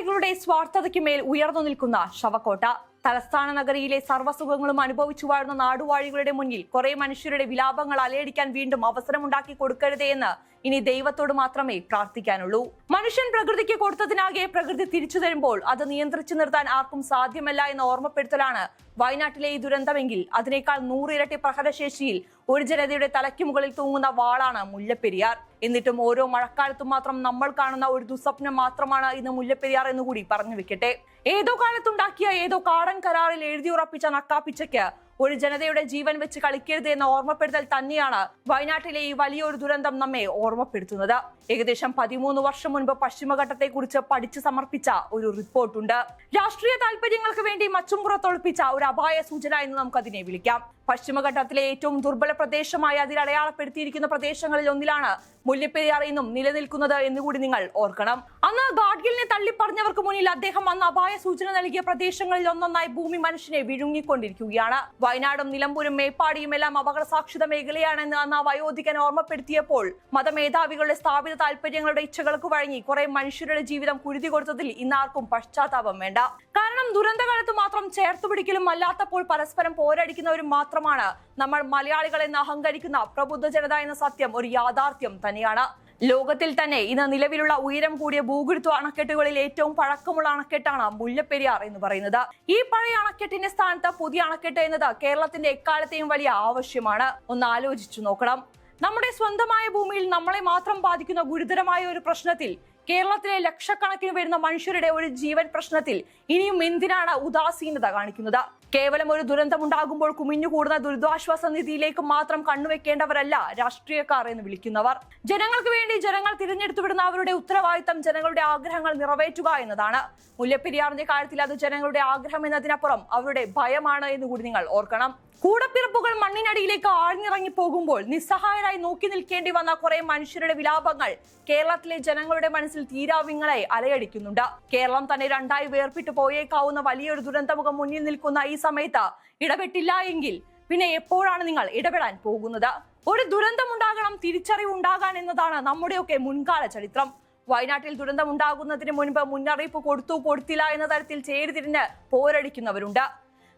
അധികാരികളുടെ സ്വാർത്ഥതയ്ക്ക് മേൽ ഉയർന്നു നിൽക്കുന്ന ശവക്കോട്ട. തലസ്ഥാന നഗരിയിലെ സർവസുഖങ്ങളും അനുഭവിച്ചു വാഴുന്ന നാടുവാഴികളുടെ മുന്നിൽ കുറെ മനുഷ്യരുടെ വിലാപങ്ങൾ അലയടിക്കാൻ വീണ്ടും അവസരമുണ്ടാക്കി കൊടുക്കരുതേ എന്ന് ഇനി ദൈവത്തോട് മാത്രമേ പ്രാർത്ഥിക്കാനുള്ളൂ. മനുഷ്യൻ പ്രകൃതിക്ക് കൊടുത്തതിനാകെ പ്രകൃതി തിരിച്ചു തരുമ്പോൾ അത് നിയന്ത്രിച്ചു നിർത്താൻ ആർക്കും സാധ്യമല്ല എന്ന ഓർമ്മപ്പെടുത്തലാണ് വയനാട്ടിലെ ഈ ദുരന്തമെങ്കിൽ. അതിനേക്കാൾ നൂറിരട്ടി പ്രഹരശേഷിയിൽ ഒരു ജനതയുടെ തലയ്ക്ക് മുകളിൽ തൂങ്ങുന്ന വാളാണ് മുല്ലപ്പെരിയാർ. എന്നിട്ടും ഓരോ മഴക്കാലത്തും മാത്രം നമ്മൾ കാണുന്ന ഒരു ദുസ്വപ്നം മാത്രമാണ് ഇന്ന് മുല്ലപ്പെരിയാർ എന്ന് കൂടി പറഞ്ഞു വെക്കട്ടെ. ഏതോ കാലത്തുണ്ടാക്കിയ ഏതോ കാടൻ കരാറിൽ എഴുതിയുറപ്പിച്ച നക്കാപ്പിച്ചയ്ക്ക് ഒരു ജനതയുടെ ജീവൻ വെച്ച് കളിക്കരുത് എന്ന ഓർമ്മപ്പെടുത്തൽ തന്നെയാണ് വയനാട്ടിലെ ഈ വലിയൊരു ദുരന്തം നമ്മെ ഓർമ്മപ്പെടുത്തുന്നത്. ഏകദേശം പതിമൂന്ന് വർഷം മുൻപ് പശ്ചിമഘട്ടത്തെ കുറിച്ച് പഠിച്ചു സമർപ്പിച്ച ഒരു റിപ്പോർട്ടുണ്ട്. രാഷ്ട്രീയ താല്പര്യങ്ങൾക്ക് വേണ്ടി മച്ചും പുറത്തൊളിപ്പിച്ച ഒരു അപായ സൂചന എന്ന് നമുക്ക് അതിനെ വിളിക്കാം. പശ്ചിമഘട്ടത്തിലെ ഏറ്റവും ദുർബല പ്രദേശമായി അതിൽ അടയാളപ്പെടുത്തിയിരിക്കുന്ന പ്രദേശങ്ങളിൽ ഒന്നിലാണ് മുല്ലപ്പെരിയാർ ഇന്നും നിലനിൽക്കുന്നത് എന്നുകൂടി നിങ്ങൾ ഓർക്കണം. അന്ന് ഗാഡ്ഗിലിനെ തള്ളിപ്പറഞ്ഞവർക്ക് മുന്നിൽ അദ്ദേഹം അന്ന് അപായ സൂചന നൽകിയ പ്രദേശങ്ങളിൽ ഒന്നൊന്നായി ഭൂമി മനുഷ്യനെ വിഴുങ്ങിക്കൊണ്ടിരിക്കുകയാണ്. വയനാടും നിലമ്പൂരും മേപ്പാടിയും എല്ലാം അപകട സാക്ഷിത മേഖലയാണെന്ന് അന്ന് ആ വയോധികൻ ഓർമ്മപ്പെടുത്തിയപ്പോൾ മതമേധാവികളുടെ സ്ഥാപിത താല്പര്യങ്ങളുടെ ഇച്ഛകൾക്ക് വഴങ്ങി കുറെ മനുഷ്യരുടെ ജീവിതം കുരുതി കൊടുത്തതിൽ ഇന്നാർക്കും പശ്ചാത്താപം വേണ്ട. കാരണം ദുരന്തകാലത്ത് മാത്രം ചേർത്തുപിടിക്കലും അല്ലാത്തപ്പോൾ പരസ്പരം പോരടിക്കുന്നവരും മാത്രമാണ്. നമ്മൾ മലയാളികളെന്ന് അഹങ്കരിക്കുന്ന പ്രബുദ്ധ ജനത എന്ന സത്യം ഒരു യാഥാർത്ഥ്യം തന്നെയാണ്. ലോകത്തിൽ തന്നെ ഇന്ന് നിലവിലുള്ള ഉയരം കൂടിയ ഭൂഗുരുത്വ അണക്കെട്ടുകളിൽ ഏറ്റവും പഴക്കമുള്ള അണക്കെട്ടാണ് മുല്ലപ്പെരിയാർ എന്ന് പറയുന്നത്. ഈ പഴയ അണക്കെട്ടിന്റെ സ്ഥാനത്ത് പുതിയ അണക്കെട്ട് എന്നത് കേരളത്തിന്റെ എക്കാലത്തെയും വലിയ ആവശ്യമാണ്. ഒന്ന് ആലോചിച്ചു നോക്കണം. നമ്മുടെ സ്വന്തമായ ഭൂമിയിൽ നമ്മളെ മാത്രം ബാധിക്കുന്ന ഗുരുതരമായ ഒരു പ്രശ്നത്തിൽ കേരളത്തിലെ ലക്ഷക്കണക്കിന് വരുന്ന മനുഷ്യരുടെ ഒരു ജീവൻ പ്രശ്നത്തിൽ ഇനിയും എന്തിനാണ് ഉദാസീനത കാണിക്കുന്നത്? കേവലം ഒരു ദുരന്തമുണ്ടാകുമ്പോൾ കുമിഞ്ഞുകൂടുന്ന ദുരിതാശ്വാസ നിധിയിലേക്ക് മാത്രം കണ്ണുവെക്കേണ്ടവരല്ല രാഷ്ട്രീയക്കാർ എന്ന് വിളിക്കുന്നവർ. ജനങ്ങൾക്ക് വേണ്ടി ജനങ്ങൾ തിരഞ്ഞെടുത്തു വിടുന്ന അവരുടെ ഉത്തരവാദിത്തം ജനങ്ങളുടെ ആഗ്രഹങ്ങൾ നിറവേറ്റുക എന്നതാണ്. മുല്ലപ്പെരിയാറിന്റെ കാര്യത്തിൽ അത് ജനങ്ങളുടെ ആഗ്രഹം എന്നതിനപ്പുറം അവരുടെ ഭയമാണ് എന്ന് കൂടി നിങ്ങൾ ഓർക്കണം. കൂടപ്പിറപ്പുകൾ മണ്ണിനടിയിലേക്ക് ആഴ്ന്നിറങ്ങി പോകുമ്പോൾ നിസ്സഹായരായി നോക്കി നിൽക്കേണ്ടി വന്ന കുറെ മനുഷ്യരുടെ വിലാപങ്ങൾ കേരളത്തിലെ ജനങ്ങളുടെ മനസ്സിൽ തീരാവിങ്ങളായി അലയടിക്കുന്നുണ്ട്. കേരളം തന്നെ രണ്ടായി വേർപിട്ട് പോയേക്കാവുന്ന വലിയൊരു ദുരന്തമുഖം മുന്നിൽ നിൽക്കുന്ന ഈ സമയത്ത് ഇടപെട്ടില്ല എങ്കിൽ പിന്നെ എപ്പോഴാണ് നിങ്ങൾ ഇടപെടാൻ പോകുന്നത്? ഒരു ദുരന്തമുണ്ടാകണം തിരിച്ചറിവ് ഉണ്ടാകാൻ എന്നതാണ് നമ്മുടെയൊക്കെ മുൻകാല ചരിത്രം. വയനാട്ടിൽ ദുരന്തം ഉണ്ടാകുന്നതിന് മുൻപ് മുന്നറിയിപ്പ് കൊടുത്തു കൊടുത്തില്ല എന്ന തരത്തിൽ ചേരിതിരിഞ്ഞ് പോരടിക്കുന്നവരുണ്ട്.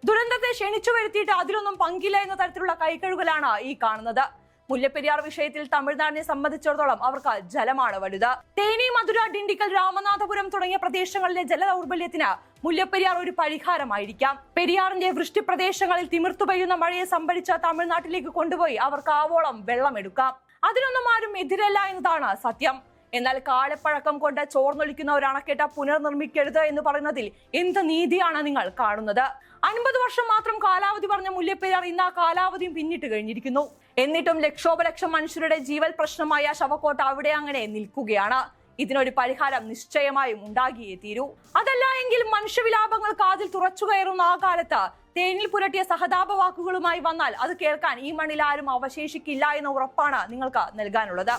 ദുരന്തത്തെ ക്ഷണിച്ചു വരുത്തിയിട്ട് അതിലൊന്നും പങ്കില്ല എന്ന തരത്തിലുള്ള കൈകഴുകലാണ് ഈ കാണുന്നത്. മുല്ലപ്പെരിയാർ വിഷയത്തിൽ തമിഴ്നാടിനെ സംബന്ധിച്ചിടത്തോളം അവർക്ക് ജലമാണ് വലുത്. തേനി മധുര ഡിണ്ടിക്കൽ രാമനാഥപുരം തുടങ്ങിയ പ്രദേശങ്ങളിലെ ജല ദൗർബല്യത്തിന് മുല്ലപ്പെരിയാർ ഒരു പരിഹാരമായിരിക്കാം. പെരിയാറിന്റെ വൃഷ്ടി പ്രദേശങ്ങളിൽ തിമിർത്തു പെയ്യുന്ന മഴയെ സംഭരിച്ച തമിഴ്നാട്ടിലേക്ക് കൊണ്ടുപോയി അവർക്ക് ആവോളം വെള്ളമെടുക്കാം. അതിനൊന്നും ആരും എതിരല്ല എന്നതാണ് സത്യം. എന്നാൽ കാലപ്പഴക്കം കൊണ്ട് ചോർന്നൊലിക്കുന്ന ഒരു അണക്കെട്ട പുനർനിർമ്മിക്കരുത് എന്ന് പറയുന്നതിൽ എന്ത് നീതിയാണ് നിങ്ങൾ കാണുന്നത്? അൻപത് വർഷം മാത്രം കാലാവധി പറഞ്ഞ മുല്ലപ്പെരിയാർ ഇന്ന് ആ കാലാവധിയും പിന്നിട്ട് കഴിഞ്ഞിരിക്കുന്നു. എന്നിട്ടും ലക്ഷോപലക്ഷം മനുഷ്യരുടെ ജീവൽ പ്രശ്നമായ ശവക്കോട്ട അവിടെ അങ്ങനെ നിൽക്കുകയാണ്. ഇതിനൊരു പരിഹാരം നിശ്ചയമായും ഉണ്ടാകിയേ തീരൂ. അതല്ല എങ്കിൽ മനുഷ്യവിലാപങ്ങൾ കാതിൽ തുറച്ചു കയറുന്ന ആ കാലത്ത് തേനിൽ പുരട്ടിയ സഹതാപ വാക്കുകളുമായി വന്നാൽ അത് കേൾക്കാൻ ഈ മണ്ണിൽ ആരും അവശേഷിക്കില്ല എന്ന ഉറപ്പാണ് നിങ്ങൾക്ക് നൽകാനുള്ളത്.